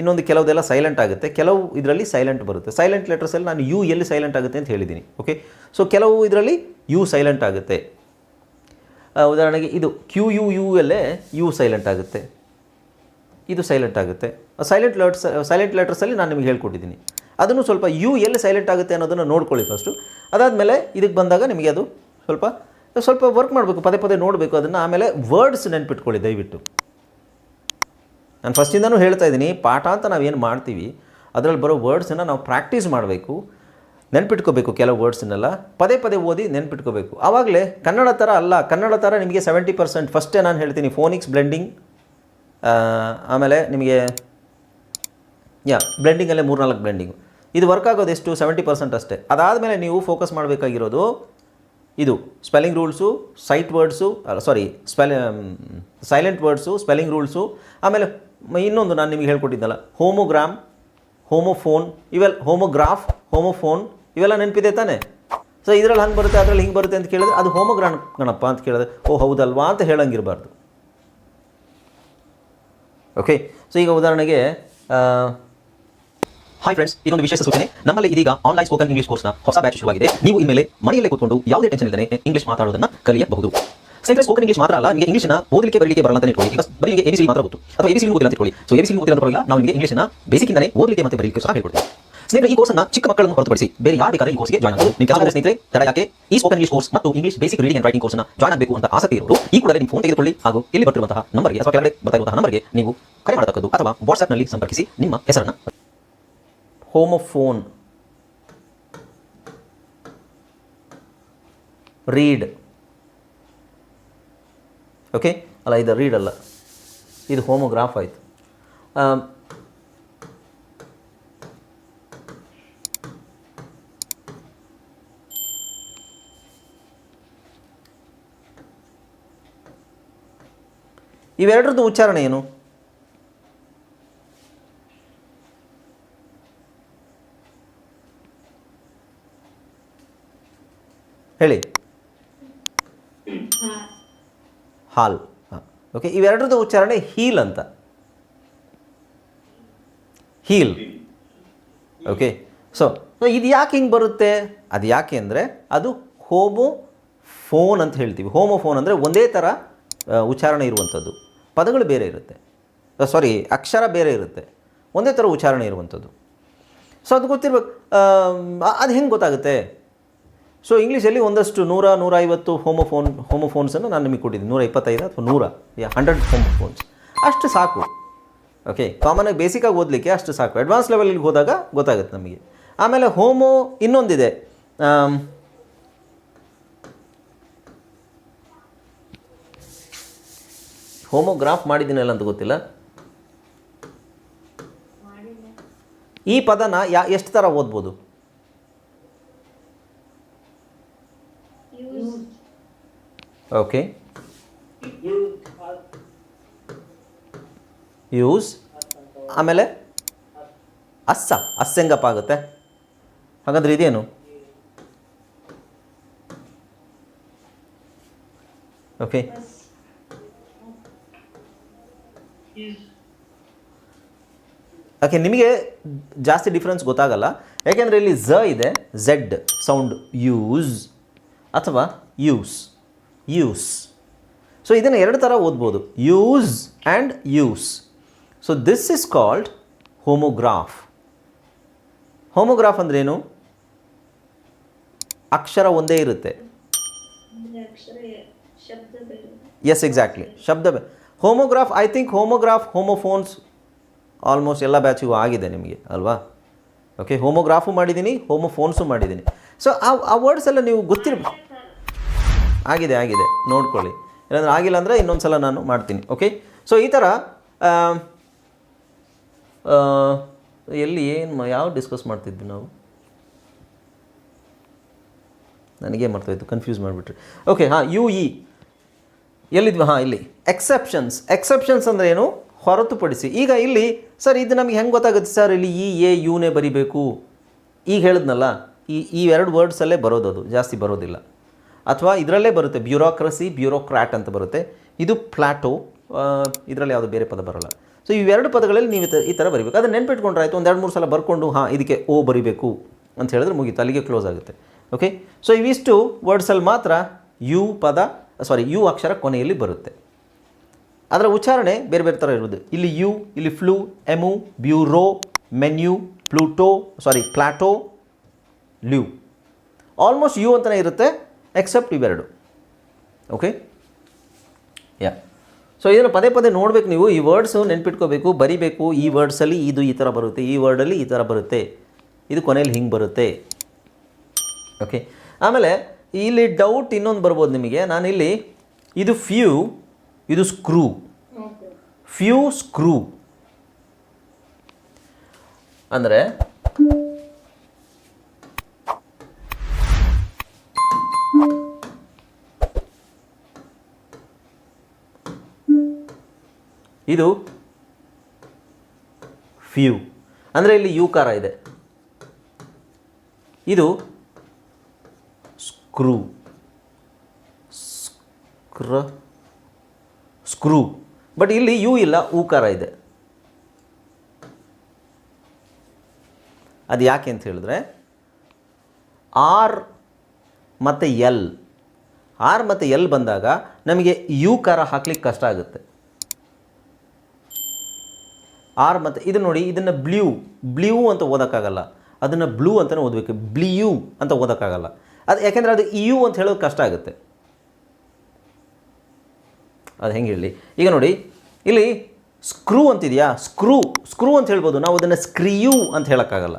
ಇನ್ನೊಂದು ಕೆಲವುದೆಲ್ಲ ಸೈಲೆಂಟ್ ಆಗುತ್ತೆ. ಕೆಲವು ಇದರಲ್ಲಿ ಸೈಲೆಂಟ್ ಬರುತ್ತೆ. ಸೈಲೆಂಟ್ ಲೆಟರ್ಸಲ್ಲಿ ನಾನು ಯು ಎಲ್ಲಿ ಸೈಲೆಂಟ್ ಆಗುತ್ತೆ ಅಂತ ಹೇಳಿದ್ದೀನಿ. ಓಕೆ ಸೊ ಕೆಲವು ಇದರಲ್ಲಿ ಯು ಸೈಲೆಂಟ್ ಆಗುತ್ತೆ. ಉದಾಹರಣೆಗೆ ಇದು ಕ್ಯೂ ಯು ಯು ಅಲ್ಲೇ ಯು ಸೈಲೆಂಟ್ ಆಗುತ್ತೆ. ಇದು ಸೈಲೆಂಟ್ ಆಗುತ್ತೆ. ಸೈಲೆಂಟ್ ಲೆಟರ್ಸ್ ಸೈಲೆಂಟ್ ಲೆಟರ್ಸಲ್ಲಿ ನಾನು ನಿಮಗೆ ಹೇಳ್ಕೊಟ್ಟಿದ್ದೀನಿ. ಅದನ್ನು ಸ್ವಲ್ಪ ಯು ಎಲ್ಲಿ ಸೈಲೆಂಟ್ ಆಗುತ್ತೆ ಅನ್ನೋದನ್ನು ನೋಡ್ಕೊಳ್ಳಿ ಫಸ್ಟು ಅದಾದಮೇಲೆ ಇದಕ್ಕೆ ಬಂದಾಗ ನಿಮಗೆ ಅದು ಸ್ವಲ್ಪ ಸ್ವಲ್ಪ ವರ್ಕ್ ಮಾಡಬೇಕು. ಪದೇ ಪದೇ ನೋಡಬೇಕು. ಅದನ್ನು ಆಮೇಲೆ ವರ್ಡ್ಸ್ ನೆನ್ಪಿಟ್ಕೊಳ್ಳಿ ದಯವಿಟ್ಟು. ನಾನು ಫಸ್ಟಿಂದನೂ ಹೇಳ್ತಾ ಇದ್ದೀನಿ, ಪಾಠ ಅಂತ ನಾವೇನು ಮಾಡ್ತೀವಿ, ಅದರಲ್ಲಿ ಬರೋ ವರ್ಡ್ಸನ್ನು ನಾವು ಪ್ರಾಕ್ಟೀಸ್ ಮಾಡಬೇಕು, ನೆನ್ಪಿಟ್ಕೋಬೇಕು ಕೆಲವು ವರ್ಡ್ಸನ್ನೆಲ್ಲ, ಪದೇ ಪದೇ ಓದಿ ನೆನ್ಪಿಟ್ಕೋಬೇಕು. ಆವಾಗಲೇ ಕನ್ನಡ ಥರ ಅಲ್ಲ, ಕನ್ನಡ ಥರ ನಿಮಗೆ ಸೆವೆಂಟಿ ಪರ್ಸೆಂಟ್ ಫಸ್ಟೇ ನಾನು ಹೇಳ್ತೀನಿ ಫೋನಿಕ್ಸ್ ಬ್ಲೆಂಡಿಂಗ್ ಆಮೇಲೆ ನಿಮಗೆ, ಯಾ ಬ್ಲೆಂಡಿಂಗಲ್ಲೇ ಮೂರ್ನಾಲ್ಕು ಬ್ಲೆಂಡಿಂಗು ಇದು ವರ್ಕ್ ಆಗೋದು ಎಷ್ಟು? ಸೆವೆಂಟಿ ಪರ್ಸೆಂಟ್ ಅಷ್ಟೇ. ಅದಾದಮೇಲೆ ನೀವು ಫೋಕಸ್ ಮಾಡಬೇಕಾಗಿರೋದು ಇದು spelling rules sight words sorry spell silent words spelling rules ಆಮೇಲೆ ಇನ್ನೊಂದು ನಾನು ನಿಮಗೆ ಹೇಳ್ಕೊಟ್ಟಿದ್ದಲ್ಲ. ಹೋಮೋಗ್ರಾಮ್, ಹೋಮೋಫೋನ್ ಇವೆಲ್ಲ ಹೋಮೋಗ್ರಾಫ್, ಹೋಮೋಫೋನ್, ಇವೆಲ್ಲ ನೆನಪಿದೆ ತಾನೆ? ಸೊ ಇದರಲ್ಲಿ ಹಂಗೆ ಬರುತ್ತೆ, ಅದರಲ್ಲಿ ಹಿಂಗೆ ಬರುತ್ತೆ ಅಂತ ಕೇಳಿದ್ರೆ ಅದು ಹೋಮೋಗ್ರಾಮ್ ಗಣಪ್ಪ ಅಂತ ಕೇಳಿದ್ರೆ ಓ ಹೌದಲ್ವಾ ಅಂತ ಹೇಳಂಗಿರಬಾರ್ದು. ಓಕೆ ಸೊ ಈಗ ಉದಾಹರಣೆಗೆ ಹಾಯ್ ಫ್ರೆಂಡ್ಸ್ ಇದೊಂದು ವಿಶೇಷ ಸೂಚನೆ. ನಮ್ಮಲ್ಲಿ ಇದೀಗ ಆನ್ಲೈನ್ ಸ್ಪೋಕನ್ ಇಂಗ್ಲಿಷ್ ಕೋರ್ಸ್ನ ಹೊಸ ಬ್ಯಾಚ್ ಶುರುವಾಗಿದೆ. ನೀವು ಇನ್ಮೇಲೆ ಮನೆಯಲ್ಲೇ ಕೂತ್ಕೊಂಡು ಯಾವುದೇ ಟೆನ್ಷನ್ ಇಲ್ಲದೆ ಇಂಗ್ಲಿಷ್ ಮಾತಾಡೋದನ್ನ ಕಲಿಯಬಹುದು. ಸ್ನೇಹಿತರೆ ಸ್ಪೋಕನ್ ಇಂಗ್ಲಿಷ್ ಮಾತ್ರ ಅಲ್ಲ ನಿಮಗೆ ಇಂಗ್ಲಿಷ್ನ ಓದಲಿಕ್ಕೆ, ಬರಲಿಕ್ಕೆ ಬರಲ್ಲ ಅಂತ ಇಟ್ಕೊಳ್ಳಿ. ಬರೀ ನಿಮಗೆ ಎಬಿಸಿ ಮಾತ್ರ ಗೊತ್ತು. ಅಥವಾ ಎಬಿಸಿ ಓದಿಲ್ಲ ಅಂತ ಇಟ್ಕೊಳ್ಳಿ. ಸೊ ಎಬಿಸಿ ಓದಿಲ್ಲ ಅಂತ ನಾವು ನಿಮಗೆ ಇಂಗ್ಲಿಷ್ನ ಬೇಸಿಕ್ ಇಂದಾನೆ ಓದಲಿಕ್ಕೆ ಮತ್ತೆ ಬರಲಿಕ್ಕೆ ಸಹ ಹೇಳ್ಕೊಡ್ತೀವಿ. ಸ್ನೇಹಿತರೆ, ಈ ಕೋರ್ಸ್ನ ಚಿಕ್ಕ ಮಕ್ಕಳನ್ನು ಹೊರತುಪಡಿಸಿ ಬೇರೆ ಯಾರು ಬೇಕಾದ್ರೆ ಈ ಕೋರ್ಸ್ಗೆ ಜಾಯ್ನ್ ಆಗಬಹುದು ನಿಮ್ಮ ಕೆಲವು ಸ್ನೇಹಿತರೆ, ತಡ ಯಾಕೆ? ಈ ಸ್ಪೋಕನ್ ಇಂಗ್ಲಿಷ್ ಕೋರ್ಸ್ ಮತ್ತು English basic reading and writing ಕೋರ್ಸ್ನ ಜಾಯ್ನ್ ಆಗಬೇಕು ಅಂತ ಆಸಕ್ತಿ ಇರೋರು, ಈ ಕೂಡಲೇ ನಿಮ್ಮ ಫೋನ್ ತೆಗೆದುಕೊಳ್ಳಿ ಹಾಗೂ ಇಲ್ಲಿ ಬರ್ತಿರುವಂತಹ ನಂಬರ್ಗೆ ಅಥವಾ ಕೆಳಗಡೆ ಬರ್ತಾ ಇರುವಂತಹ ನಂಬರ್ಗೆ ನೀವು ಕರೆ ಮಾಡತಕ್ಕದ್ದು ಅಥವಾ ವಾಟ್ಸ್ಆಪ್ನಲ್ಲಿ ಸಂಪರ್ಕಿಸಿ ನಿಮ್ಮ ಹೆಸರನ್ನ. ಹೋಮೋಫೋನ್ ರೀಡ್ ಓಕೆ ಅಲ್ಲ ಇದು ರೀಡ್ ಅಲ್ಲ ಇದು ಹೋಮೋಗ್ರಾಫ್ ಆಯಿತು. ಇವೆರಡರದ್ದು ಉಚ್ಚಾರಣೆ ಏನು? ಹೇಳಿ. ಹಾಲ್. ಹಾಂ. ಓಕೆ ಇವೆರಡರದ್ದು ಉಚ್ಚಾರಣೆ ಹೀಲ್ ಅಂತ. ಹೀಲ್. ಓಕೆ ಸೊ ಸೊ ಇದು ಯಾಕೆ ಹಿಂಗೆ ಬರುತ್ತೆ? ಅದು ಯಾಕೆ ಅಂದರೆ, ಅದು ಹೋಮೋ ಫೋನ್ ಅಂತ ಹೇಳ್ತೀವಿ. ಹೋಮೋ ಫೋನ್ ಅಂದರೆ ಒಂದೇ ಥರ ಉಚ್ಚಾರಣೆ ಇರುವಂಥದ್ದು. ಪದಗಳು ಬೇರೆ ಇರುತ್ತೆ. ಸಾರಿ ಅಕ್ಷರ ಬೇರೆ ಇರುತ್ತೆ. ಒಂದೇ ಥರ ಉಚ್ಚಾರಣೆ ಇರುವಂಥದ್ದು. ಸೊ ಅದು ಗೊತ್ತಿರ್ಬೇಕು ಅದು ಹೆಂಗೆ ಗೊತ್ತಾಗುತ್ತೆ? ಸೊ ಇಂಗ್ಲೀಷಲ್ಲಿ ಒಂದಷ್ಟು ನೂರ ನೂರ ಐವತ್ತು ಹೋಮೋಫೋನ್ ಹೋಮೋಫೋನ್ಸನ್ನು ನಾನು ನಿಮಗೆ ಕೊಟ್ಟಿದ್ದೀನಿ. ನೂರ ಇಪ್ಪತ್ತೈದು ಅಥವಾ ನೂರ, ಯಾ ಹಂಡ್ರೆಡ್ ಹೋಮೋಫೋನ್ಸ್ ಅಷ್ಟು ಸಾಕು. ಓಕೆ ಕಾಮನಾಗಿ ಬೇಸಿಕಾಗಿ ಓದಲಿಕ್ಕೆ ಅಷ್ಟು ಸಾಕು. ಅಡ್ವಾನ್ಸ್ ಲೆವೆಲಿಗೆ ಹೋದಾಗ ಗೊತ್ತಾಗುತ್ತೆ ನಮಗೆ. ಆಮೇಲೆ ಹೋಮೋ ಇನ್ನೊಂದಿದೆ. ಹೋಮೋಗ್ರಾಫ್ ಮಾಡಿದ್ದೀನಲ್ಲ ಅಂತ ಗೊತ್ತಿಲ್ಲ? ಈ ಪದನ ಯಾ, ಎಷ್ಟು ಥರ ಓದ್ಬೋದು? ಓಕೆ ಯೂಸ್ ಆಮೇಲೆ ಅಸ್ಸ. ಅಸ್ ಹೆಂಗಪ್ಪ ಆಗುತ್ತೆ? ಹಾಗಾದ್ರೆ ಇದೇನು? ಓಕೆ ಓಕೆ ನಿಮಗೆ ಜಾಸ್ತಿ ಡಿಫ್ರೆನ್ಸ್ ಗೊತ್ತಾಗಲ್ಲ. ಯಾಕೆಂದರೆ ಇಲ್ಲಿ ಝ ಇದೆ, ಝೆಡ್, ಸೌಂಡ್, ಯೂಸ್ ಅಥವಾ ಯೂಸ್. ಯೂಸ್ ಸೊ ಇದನ್ನು ಎರಡು ಥರ ಓದ್ಬೋದು. Use and use so this is called homograph homograph ಅಂದ್ರೇನು? ಅಕ್ಷರ ಒಂದೇ ಇರುತ್ತೆ. ಎಸ್ ಎಕ್ಸಾಕ್ಟ್ಲಿ ಶಬ್ದ homograph I think homograph homophones almost ಎಲ್ಲ ಬ್ಯಾಚಿಗೂ ಆಗಿದೆ ನಿಮಗೆ ಅಲ್ವಾ? ಓಕೆ ಹೋಮೋಗ್ರಾಫು ಮಾಡಿದ್ದೀನಿ ಹೋಮೋಫೋನ್ಸು ಮಾಡಿದ್ದೀನಿ ಸೊ ಆ ಆ ವರ್ಡ್ಸ್ ಎಲ್ಲ ನೀವು ಗೊತ್ತಿರಬೇಕು ಆಗಿದೆ ಆಗಿದೆ. ನೋಡ್ಕೊಳ್ಳಿ. ಏನಂದರೆ ಆಗಿಲ್ಲ ಅಂದರೆ ಇನ್ನೊಂದು ಸಲ ನಾನು ಮಾಡ್ತೀನಿ ಓಕೆ ಸೊ ಈ ಥರ ಎಲ್ಲಿ ಏನು ಯಾವ ಡಿಸ್ಕಸ್ ಮಾಡ್ತಿದ್ವಿ ನಾವು? ನನಗೆ ಮರ್ತೋಯ್ತು ಕನ್ಫ್ಯೂಸ್ ಮಾಡಿಬಿಟ್ರಿ. ಓಕೆ ಹಾಂ ಯು ಇ ಎಲ್ಲಿದ್ವಿ? ಹಾಂ, ಇಲ್ಲಿ. ಎಕ್ಸೆಪ್ಷನ್ಸ್ ಎಕ್ಸೆಪ್ಷನ್ಸ್ ಅಂದರೆ ಏನು? ಹೊರತುಪಡಿಸಿ. ಈಗ ಇಲ್ಲಿ, ಸರ್, ಇದು ನಮಗೆ ಹೆಂಗೆ ಗೊತ್ತಾಗುತ್ತೆ ಸರ್? ಇಲ್ಲಿ ಇ ಎ ಯುನೇ ಬರಿಬೇಕು. ಈಗ ಹೇಳಿದ್ನಲ್ಲ, ಈ ಈ ಎರಡು ವರ್ಡ್ಸಲ್ಲೇ ಬರೋದು ಜಾಸ್ತಿ ಬರೋದಿಲ್ಲ. ಅಥವಾ ಇದರಲ್ಲೇ ಬರುತ್ತೆ ಬ್ಯೂರೋಕ್ರಸಿ ಬ್ಯೂರೋಕ್ರಾಟ್ ಅಂತ ಬರುತ್ತೆ. ಇದು ಪ್ಲಾಟೋ ಇದರಲ್ಲಿ ಯಾವುದು ಬೇರೆ ಪದ ಬರೋಲ್ಲ. ಸೊ ಇವೆರಡು ಪದಗಳಲ್ಲಿ ನೀವು ಈ ಥರ ಬರಿಬೇಕು. ಅದನ್ನು ನೆನ್ಪಿಟ್ಕೊಂಡ್ರೆ ಆಯಿತು ಒಂದು ಮೂರು ಸಲ ಬರ್ಕೊಂಡು, ಹಾಂ, ಇದಕ್ಕೆ ಓ ಬರಿಬೇಕು ಅಂತ ಹೇಳಿದ್ರೆ ಮುಗೀತು, ಅಲ್ಲಿಗೆ ಕ್ಲೋಸ್ ಆಗುತ್ತೆ. ಓಕೆ ಸೊ ಇವಿಷ್ಟು ವರ್ಡ್ಸಲ್ಲಿ ಮಾತ್ರ ಯು ಪದ ಸಾರಿ ಯು ಅಕ್ಷರ ಕೊನೆಯಲ್ಲಿ ಬರುತ್ತೆ. ಅದರ ಉಚ್ಚಾರಣೆ ಬೇರೆ ಬೇರೆ ಥರ ಇರೋದು ಇಲ್ಲಿ ಯು, ಇಲ್ಲಿ flu, emu, bureau, menu, Pluto sorry Plato, lieu. Almost U ಅಂತಲೇ ಇರುತ್ತೆ. ಎಕ್ಸೆಪ್ಟ್ ಇವೆರಡು. ಓಕೆ ಯಾ ಸೊ ಇದನ್ನು ಪದೇ ಪದೇ ನೋಡಬೇಕು ನೀವು. ಈ ವರ್ಡ್ಸು ನೆನ್ಪಿಟ್ಕೋಬೇಕು ಬರಿಬೇಕು. ಈ ವರ್ಡ್ಸಲ್ಲಿ ಇದು ಈ ಥರ ಬರುತ್ತೆ. ಈ ವರ್ಡಲ್ಲಿ ಈ ಥರ ಬರುತ್ತೆ. ಇದು ಕೊನೆಯಲ್ಲಿ ಹಿಂಗೆ ಬರುತ್ತೆ. ಓಕೆ ಆಮೇಲೆ ಇಲ್ಲಿ ಡೌಟ್ ಇನ್ನೊಂದು ಬರ್ಬೋದು ನಿಮಗೆ. ನಾನಿಲ್ಲಿ ಇದು ಫ್ಯೂ ಇದು ಸ್ಕ್ರೂ ಫ್ಯೂ ಸ್ಕ್ರೂ ಅಂದರೆ ಇದು ಫ್ಯೂ ಅಂದರೆ ಇಲ್ಲಿ ಯೂಕಾರ ಇದೆ. ಇದು ಸ್ಕ್ರೂ ಸ್ಕ್ರ ಸ್ಕ್ರೂ ಬಟ್ ಇಲ್ಲಿ ಯು ಇಲ್ಲ ಊಕಾರ ಇದೆ. ಅದು ಯಾಕೆ ಅಂತ ಹೇಳಿದ್ರೆ ಆರ್ ಮತ್ತು ಎಲ್ ಆರ್ ಮತ್ತು ಎಲ್ ಬಂದಾಗ ನಮಗೆ ಯು ಕಾರ ಹಾಕ್ಲಿಕ್ಕೆ ಕಷ್ಟ ಆಗುತ್ತೆ. ಆರ್ ಮತ್ತು ಇದು ನೋಡಿ, ಇದನ್ನು ಬ್ಲ್ಯೂ ಬ್ಲ್ಯೂ ಅಂತ ಓದೋಕ್ಕಾಗಲ್ಲ. ಅದನ್ನು ಬ್ಲೂ ಅಂತಲೇ ಓದಬೇಕು. ಬ್ಲಿಯು ಅಂತ ಓದೋಕ್ಕಾಗಲ್ಲ. ಅದು ಯಾಕೆಂದರೆ ಅದು ಯು ಅಂತ ಹೇಳೋದು ಕಷ್ಟ ಆಗುತ್ತೆ. ಅದು ಹೆಂಗೆ ಹೇಳಿ? ಈಗ ನೋಡಿ, ಇಲ್ಲಿ ಸ್ಕ್ರೂ ಅಂತಿದೆಯಾ? ಸ್ಕ್ರೂ ಸ್ಕ್ರೂ ಅಂತ ಹೇಳ್ಬೋದು. ನಾವು ಅದನ್ನು ಸ್ಕ್ರಿಯು ಅಂತ ಹೇಳೋಕ್ಕಾಗಲ್ಲ.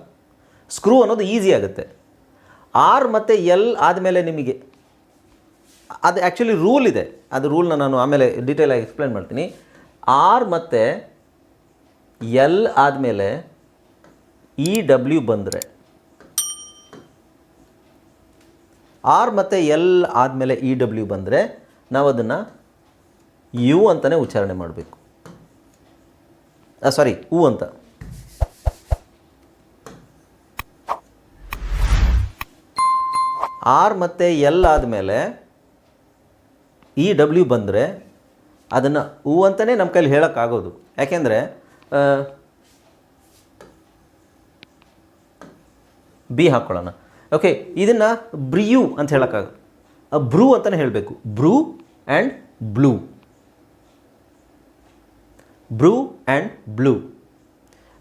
ಸ್ಕ್ರೂ ಅನ್ನೋದು ಈಸಿ ಆಗುತ್ತೆ. ಆರ್ ಮತ್ತು ಎಲ್ ಆದಮೇಲೆ ನಿಮಗೆ ಅದು ಆ್ಯಕ್ಚುಲಿ ರೂಲ್ ಇದೆ. ಅದು ರೂಲ್ನ ನಾನು ಆಮೇಲೆ ಡೀಟೇಲಾಗಿ ಎಕ್ಸ್ಪ್ಲೇನ್ ಮಾಡ್ತೀನಿ. ಆರ್ ಮತ್ತು ಎಲ್ ಆದಮೇಲೆ ಇ ಡಬ್ಲ್ಯೂ ಬಂದರೆ, ಆರ್ ಮತ್ತು ಎಲ್ ಆದಮೇಲೆ ಇ ಡಬ್ಲ್ಯೂ ಬಂದರೆ ನಾವು ಅದನ್ನು ಯು ಅಂತಲೇ ಉಚ್ಚಾರಣೆ ಮಾಡಬೇಕು. ಸಾರಿ ಉ ಅಂತ. ಆರ್ ಮತ್ತು ಎಲ್ ಆದಮೇಲೆ ಇ ಡಬ್ಲ್ಯೂ ಬಂದರೆ ಅದನ್ನು ಉ ಅಂತಲೇ ನಮ್ಮ ಕೈಲಿ ಹೇಳೋಕ್ಕಾಗೋದು. ಯಾಕೆಂದರೆ ಬಿ ಹಾಕ್ಕೊಳ್ಳೋಣ. ಓಕೆ ಇದನ್ನು ಬ್ರಿಯು ಅಂತ ಹೇಳೋಕ್ಕಾಗ ಬ್ರೂ ಅಂತಲೇ ಹೇಳಬೇಕು. Brew and blue. Brew and blue.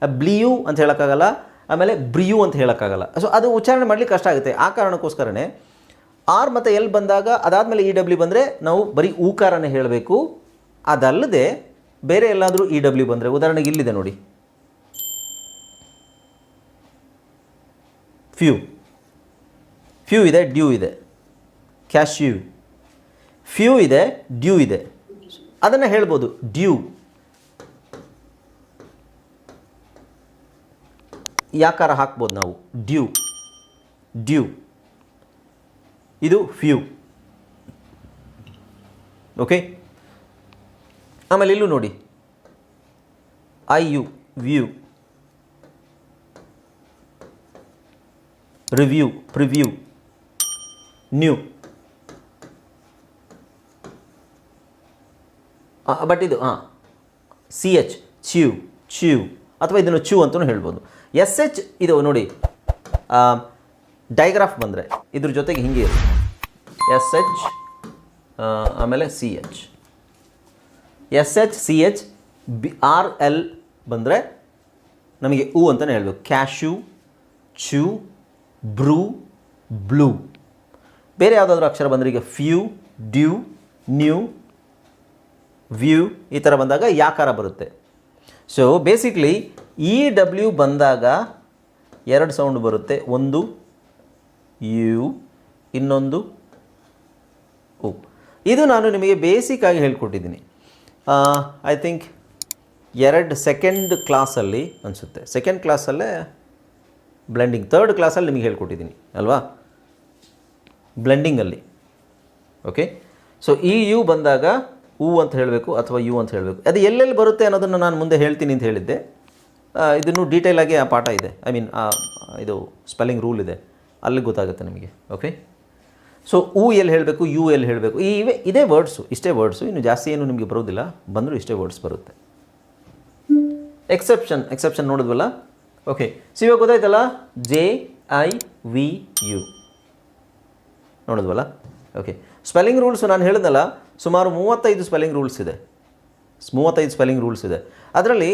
ಬ್ಲಿಯು ಅಂತ ಹೇಳೋಕ್ಕಾಗಲ್ಲ, ಆಮೇಲೆ ಬ್ರಿಯು ಅಂತ ಹೇಳೋಕ್ಕಾಗಲ್ಲ. ಸೊ ಅದು ಉಚ್ಚಾರಣೆ ಮಾಡಲಿಕ್ಕೆ ಕಷ್ಟ ಆಗುತ್ತೆ. ಆ ಕಾರಣಕ್ಕೋಸ್ಕರನೇ ಆರ್ ಮತ್ತು ಎಲ್ ಬಂದಾಗ ಅದಾದಮೇಲೆ ಇ ಡಬ್ಲ್ಯೂ ಬಂದರೆ ನಾವು ಬರೀ ಊಕಾರನೇ ಹೇಳಬೇಕು. ಅದಲ್ಲದೆ ಬೇರೆ ಎಲ್ಲಾದರೂ ಇ ಡಬ್ಲ್ಯೂ ಬಂದರೆ ಉದಾಹರಣೆಗೆ ಇಲ್ಲಿದೆ ನೋಡಿ. ಫ್ಯೂ ಫ್ಯೂ ಇದೆ ಡ್ಯೂ ಇದೆ. ಕ್ಯಾಶ್ಯೂ ಫ್ಯೂ ಇದೆ ಡ್ಯೂ ಇದೆ. ಅದನ್ನು ಹೇಳ್ಬೋದು ಡ್ಯೂ ಯಾಕಾರ ಹಾಕ್ಬೋದು ನಾವು? ಡ್ಯೂ ಡ್ಯೂ ಇದು ಫ್ಯೂ ಓಕೆ ಆಮೇಲೆ ಇಲ್ಲೂ ನೋಡಿ. I, U, view. Review, preview. New. But ಇದು ಹಾಂ ಸಿ, ಎಚ್, ಚ್ಯೂ ಚ್ಯೂ. ಅಥವಾ ಇದನ್ನು ಚ್ಯೂ ಅಂತಲೂ ಹೇಳ್ಬೋದು. ಎಸ್, ಎಚ್, ಇದು ನೋಡಿ ಡೈಗ್ರಾಫ್ ಬಂದರೆ ಇದ್ರ ಜೊತೆಗೆ ಹಿಂಗೆ ಎಸ್, ಎಚ್ ಆಮೇಲೆ C, H. S H C H B R L ಬಂದರೆ ನಮಗೆ ಉ ಅಂತಲೇ ಹೇಳಬೇಕು. ಕ್ಯಾಶು ಚ್ಯೂ ಬ್ರೂ ಬ್ಲೂ ಬೇರೆ ಯಾವುದಾದ್ರೂ ಅಕ್ಷರ ಬಂದರೆ ಈಗ ಫ್ಯೂ ಡ್ಯೂ ನ್ಯೂ ವ್ಯೂ ಈ ಥರ ಬಂದಾಗ ಯಾಕಾರ ಬರುತ್ತೆ. ಸೊ ಬೇಸಿಕ್ಲಿ ಇ ಡಬ್ಲ್ಯೂ ಬಂದಾಗ ಎರಡು ಸೌಂಡ್ ಬರುತ್ತೆ. ಒಂದು ಯು ಇನ್ನೊಂದು ಉ ಇದು ನಾನು ನಿಮಗೆ ಬೇಸಿಕ್ಕಾಗಿ ಹೇಳ್ಕೊಟ್ಟಿದ್ದೀನಿ. ಐ ಥಿಂಕ್ ಎರಡು ಸೆಕೆಂಡ್ ಕ್ಲಾಸಲ್ಲಿ ಅನಿಸುತ್ತೆ. ಸೆಕೆಂಡ್ ಕ್ಲಾಸಲ್ಲೇ ಬ್ಲೆಂಡಿಂಗ್ ತರ್ಡ್ ಕ್ಲಾಸಲ್ಲಿ ನಿಮಗೆ ಹೇಳ್ಕೊಟ್ಟಿದ್ದೀನಿ ಅಲ್ವಾ? ಬ್ಲೆಂಡಿಂಗಲ್ಲಿ ಓಕೆ ಸೊ ಈ ಯು ಬಂದಾಗ ಉ ಅಂತ ಹೇಳಬೇಕು ಅಥವಾ ಯು ಅಂತ ಹೇಳಬೇಕು. ಅದು ಎಲ್ಲೆಲ್ಲಿ ಬರುತ್ತೆ ಅನ್ನೋದನ್ನು ನಾನು ಮುಂದೆ ಹೇಳ್ತೀನಿ ಅಂತ ಹೇಳಿದ್ದೆ. ಇದನ್ನು ಡೀಟೇಲಾಗಿ ಆ ಪಾಠ ಇದೆ. ಐ ಮೀನ್ ಇದು ಸ್ಪೆಲ್ಲಿಂಗ್ ರೂಲ್ ಇದೆ. ಅಲ್ಲಿ ಗೊತ್ತಾಗುತ್ತೆ ನಿಮಗೆ. ಓಕೆ ಸೊ ಉ ಎಲ್ಲಿ ಹೇಳಬೇಕು, ಯು ಎಲ್ಲಿ ಹೇಳಬೇಕು, ಈ ಇವೆ, ಇದೇ ವರ್ಡ್ಸು ಇಷ್ಟೇ ವರ್ಡ್ಸು ಇನ್ನು ಜಾಸ್ತಿ ಏನು ನಿಮಗೆ ಬರೋದಿಲ್ಲ ಬಂದರೂ ಇಷ್ಟೇ ವರ್ಡ್ಸ್ ಬರುತ್ತೆ. ಎಕ್ಸೆಪ್ಷನ್ ಎಕ್ಸೆಪ್ಷನ್ ನೋಡಿದ್ವಲ್ಲ? ಓಕೆ ಸಿ ಇವಾಗ ಗೊತ್ತಾಯ್ತಲ್ಲ? ಜೆ ಐ ವಿ ಯು ನೋಡಿದ್ವಲ್ಲ? ಓಕೆ ಸ್ಪೆಲ್ಲಿಂಗ್ ರೂಲ್ಸು ನಾನು ಹೇಳಿದ್ನಲ್ಲ, ಸುಮಾರು ಮೂವತ್ತೈದು ಸ್ಪೆಲ್ಲಿಂಗ್ ರೂಲ್ಸ್ ಇದೆ. ಮೂವತ್ತೈದು ಸ್ಪೆಲ್ಲಿಂಗ್ ರೂಲ್ಸ್ ಇದೆ. ಅದರಲ್ಲಿ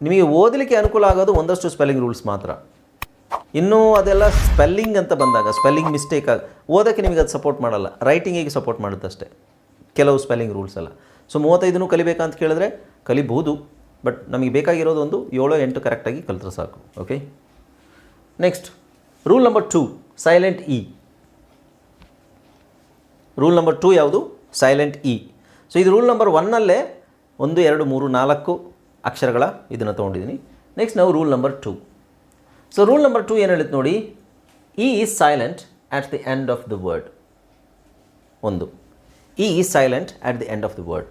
ನಿಮಗೆ ಓದಲಿಕ್ಕೆ ಅನುಕೂಲ ಆಗೋದು ಒಂದಷ್ಟು ಸ್ಪೆಲ್ಲಿಂಗ್ ರೂಲ್ಸ್ ಮಾತ್ರ. ಇನ್ನೂ ಅದೆಲ್ಲ ಸ್ಪೆಲ್ಲಿಂಗ್ ಅಂತ ಬಂದಾಗ ಸ್ಪೆಲ್ಲಿಂಗ್ ಮಿಸ್ಟೇಕ್ ಆಗ ಓದೋಕ್ಕೆ ನಿಮಗೆ ಅದು ಸಪೋರ್ಟ್ ಮಾಡಲ್ಲ. ರೈಟಿಂಗಿಗೆ ಸಪೋರ್ಟ್ ಮಾಡುತ್ತೆ ಅಷ್ಟೇ? ಕೆಲವು ಸ್ಪೆಲ್ಲಿಂಗ್ ರೂಲ್ಸ್ ಎಲ್ಲ. ಸೊ ಮೂವತ್ತೈದನ್ನು ಕಲಿಬೇಕಂತ ಕೇಳಿದ್ರೆ ಕಲಿಬಹುದು. ಬಟ್ ನಮಗೆ ಬೇಕಾಗಿರೋದು ಒಂದು ಏಳು ಎಂಟು ಕರೆಕ್ಟಾಗಿ ಕಲಿತ್ರೆ ಸಾಕು. Okay next rule number two silent E rule number two ಯಾವುದು? ಸೈಲೆಂಟ್ ಇ ಸೊ ಇದು ರೂಲ್ ನಂಬರ್ ಒನ್ನಲ್ಲೇ ಒಂದು, ಎರಡು, ಮೂರು, ನಾಲ್ಕು ಅಕ್ಷರಗಳ ಇದನ್ನು ತೊಗೊಂಡಿದ್ದೀನಿ. ನೆಕ್ಸ್ಟ್ ನಾವು rule number two so rule number two ಏನು ಹೇಳುತ್ತೆ ನೋಡಿ? E is silent at the end of the word ಒಂದು. E is silent at the end of the word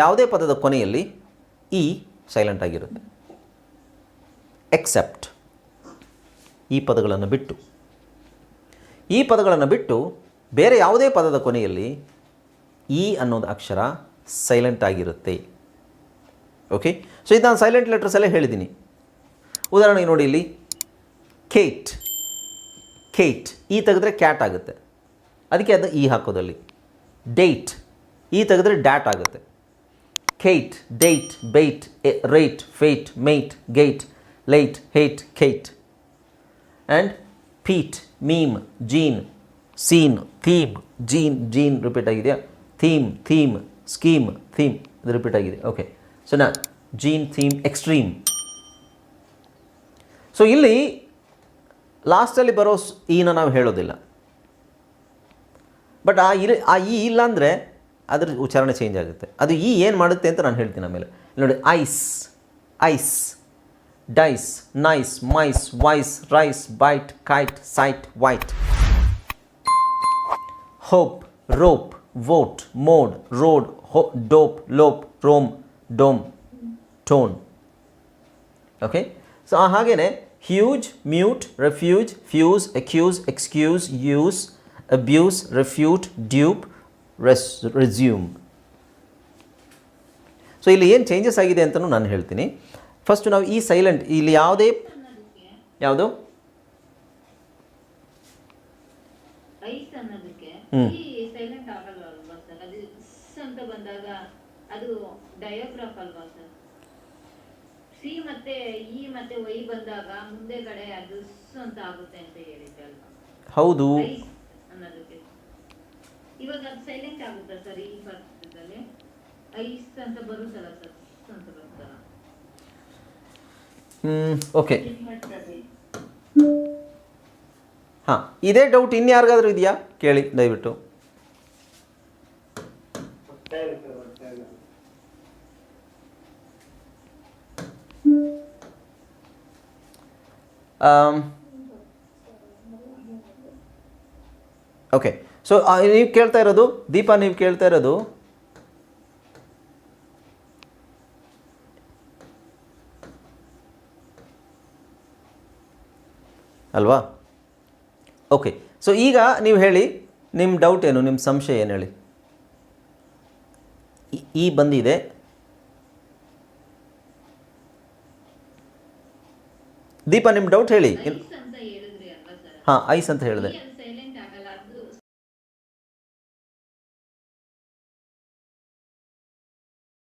ಯಾವುದೇ ಪದದ ಕೊನೆಯಲ್ಲಿ ಇ ಸೈಲೆಂಟ್ ಆಗಿರುತ್ತೆ. ಎಕ್ಸೆಪ್ಟ್ ಈ ಪದಗಳನ್ನು ಬಿಟ್ಟು. ಈ ಪದಗಳನ್ನು ಬಿಟ್ಟು ಬೇರೆ ಯಾವುದೇ ಪದದ ಕೊನೆಯಲ್ಲಿ ಇ ಅನ್ನೋದು ಅಕ್ಷರ ಸೈಲೆಂಟ್ ಆಗಿರುತ್ತೆ. ಓಕೆ ಸೊ ಇದು ನಾನು ಸೈಲೆಂಟ್ ಲೆಟರ್ಸ್ ಎಲ್ಲ ಹೇಳಿದ್ದೀನಿ ಉದಾಹರಣೆಗೆ ನೋಡಿ ಇಲ್ಲಿ ಕೇಟ್ ಕೇಟ್ ಈ ತೆಗೆದ್ರೆ ಕ್ಯಾಟ್ ಆಗುತ್ತೆ. ಅದಕ್ಕೆ ಅದು ಈ ಹಾಕೋದಲ್ಲಿ. ಡೇಟ್ ಈ ತೆಗೆದ್ರೆ ಡ್ಯಾಟ್ ಆಗುತ್ತೆ. Kate date A rite fate mate gate lite hate Kate and Pete meme gene scene theme gene gene repeat ಆಗಿದೆಯಾ? ಥೀಮ್ ಥೀಮ್ ಸ್ಕೀಮ್ ಥೀಮ್ ಇದು ರಿಪೀಟ್ ಆಗಿದೆ. ಓಕೆ ಸೊ ನಾ ಜೀನ್ ಥೀಮ್ ಎಕ್ಸ್ಟ್ರೀಮ್ ಸೊ ಇಲ್ಲಿ ಲಾಸ್ಟಲ್ಲಿ ಬರೋ ಈನ ನಾವು ಹೇಳೋದಿಲ್ಲ. ಬಟ್ ಆ ಇಲ್ಲಿ ಆ ಈ ಇಲ್ಲ ಅಂದರೆ ಅದ್ರ ಉಚ್ಚಾರಣೆ ಚೇಂಜ್ ಆಗುತ್ತೆ. ಅದು ಈ ಏನು ಮಾಡುತ್ತೆ ಅಂತ ನಾನು ಹೇಳ್ತೀನಿ ಆಮೇಲೆ. ನೋಡಿ ice ice dice nice mice vice rice bite kite site white hope rope vote mode road hoe dope lope Rome dome tone okay so ಹಾಗೆಯೇ huge mute refuse fuse accuse excuse use abuse refute dupe res resume so ಇಲ್ಲಿ ಏನು changes ಆಗಿದೆ ಅಂತಲೂ ನಾನು ಹೇಳ್ತೀನಿ. First ನಾವು ಈ silent ಇಲ್ಲಿ ಯಾವುದೇ ಯಾವುದು? ಹ್ಞೂ ಅನ್ನೋದಕ್ಕೆ ಈ ಸೈಲೆಂಟ್ ಆಗಲ್ಲ ಸರ್? ಅದು ಸ್ ಅಂತ ಬಂದಾಗ ಅದು ಡಯೋಗ್ರಾಫ್ ಅಲ್ವಾ ಸರ್? ಸಿ ಮತ್ತೆ ಇ ಮತ್ತೆ ವೈ ಬಂದಾಗ ಮುಂದೆಗಡೆ ಅದು ಸ್ ಅಂತ ಆಗುತ್ತೆ ಅಂತ ಹೇಳಿದ್ದೆ ಅಲ್ವಾ ಹೌದು. ಐಸ್ ಅನ್ನೋದಕ್ಕೆ. ಇವಾಗ ಅದು ಸೈಲೆಂಟ್ ಆಗುತ್ತಾ ಸರ್ ಈ ಪದದಲ್ಲಿ ಐಸ್ ಅಂತ ಬರುತ್ತಲ್ಲ ಸರ್ ಸ್ ಅಂತ ಬರುತ್ತಲ್ಲ? ಓಕೆ ಹಾಂ ಇದೇ ಡೌಟ್ ಇನ್ಯಾರಿಗಾದ್ರೂ ಇದೆಯಾ? ಕೇಳಿ ದಯವಿಟ್ಟು. ಓಕೆ ಸೊ ನೀವು ಕೇಳ್ತಾ ಇರೋದು, ದೀಪ, ನೀವು ಕೇಳ್ತಾ ಇರೋದು, ಅಲ್ವಾ? ಓಕೆ ಸೊ ಈಗ ನೀವು ಹೇಳಿ ನಿಮ್ಮ ಡೌಟ್ ಏನು ನಿಮ್ಮ ಸಂಶಯ ಏನು ಹೇಳಿ? ಈ ಬಂದಿದೆ. ದೀಪಾ ನಿಮ್ಮ ಡೌಟ್ ಹೇಳಿ. ಹಾಂ ಐಸ್ ಅಂತ ಹೇಳಿದೆ.